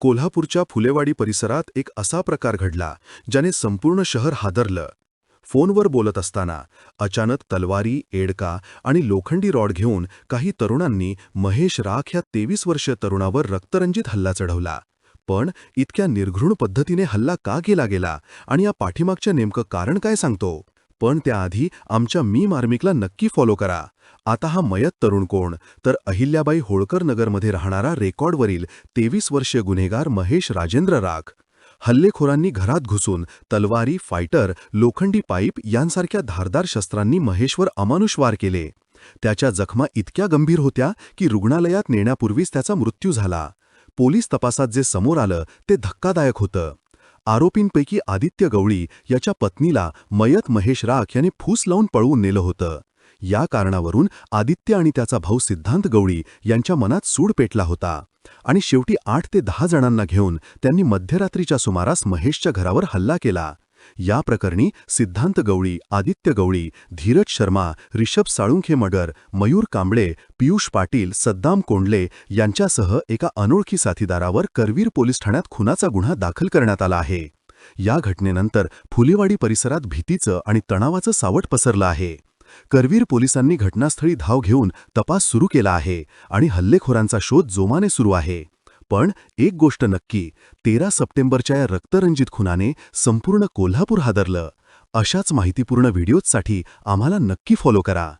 कोल्हापूरच्या फुलेवाडी परिसरात एक असा प्रकार घडला ज्याने संपूर्ण शहर हादरलं. फोनवर बोलत असताना अचानक तलवारी एडका आणि लोखंडी रॉड घेऊन काही तरुणांनी महेश राख या तेवीस वर्षीय तरुणावर रक्तरंजित हल्ला चढवला. पण इतक्या निर्घृण पद्धतीने हल्ला का केला गेला आणि या पाठीमागचे नेमकं कारण काय सांगतो? पण त्याआधी आमच्या मी मार्मिकला नक्की फॉलो करा. आता हा मयत तरुण कोण? तर अहिल्याबाई होळकर नगरमध्ये राहणारा रेकॉर्डवरील तेवीस वर्षीय गुन्हेगार महेश राजेंद्र राख. हल्लेखोरांनी घरात घुसून तलवारी फायटर लोखंडी पाईप यांसारख्या धारदार शस्त्रांनी महेशवर अमानुष वार केले. त्याच्या जखमा इतक्या गंभीर होत्या की रुग्णालयात नेण्यापूर्वीच त्याचा मृत्यू झाला. पोलीस तपासात जे समोर आलं ते धक्कादायक होतं. आरोपींपैकी आदित्य गवळी याच्या पत्नीला मयत महेश राख याने फूस लावून पळवून नेलं होतं. या कारणावरून आदित्य आणि त्याचा भाऊ सिद्धांत गवळी यांच्या मनात सूड पेटला होता आणि शेवटी आठ ते दहा जणांना घेऊन त्यांनी मध्यरात्रीच्या सुमारास महेशच्या घरावर हल्ला केला. या प्रकरणी सिद्धांत गवळी आदित्य गवळी धीरज शर्मा रिषभ साळुंखे मगर मयूर कांबळे पियुष पाटील सद्दाम कोंडले यांच्यासह एका अनोळखी साथीदारावर करवीर पोलीस ठाण्यात खुनाचा गुन्हा दाखल करण्यात आला आहे. या घटनेनंतर फुलेवाडी परिसरात भीतीचं आणि तणावाचं सावट पसरलं आहे. करवीर पोलिसांनी घटनास्थळी धाव घेऊन तपास सुरू केला आहे आणि हल्लेखोरांचा शोध जोमाने सुरू आहे. पण एक गोष्ट नक्की तेरा सप्टेंबरच्या या रक्तरंजित खुनाने संपूर्ण कोल्हापूर हादरलं. अशाच माहितीपूर्ण व्हिडिओजसाठी आम्हाला नक्की फॉलो करा.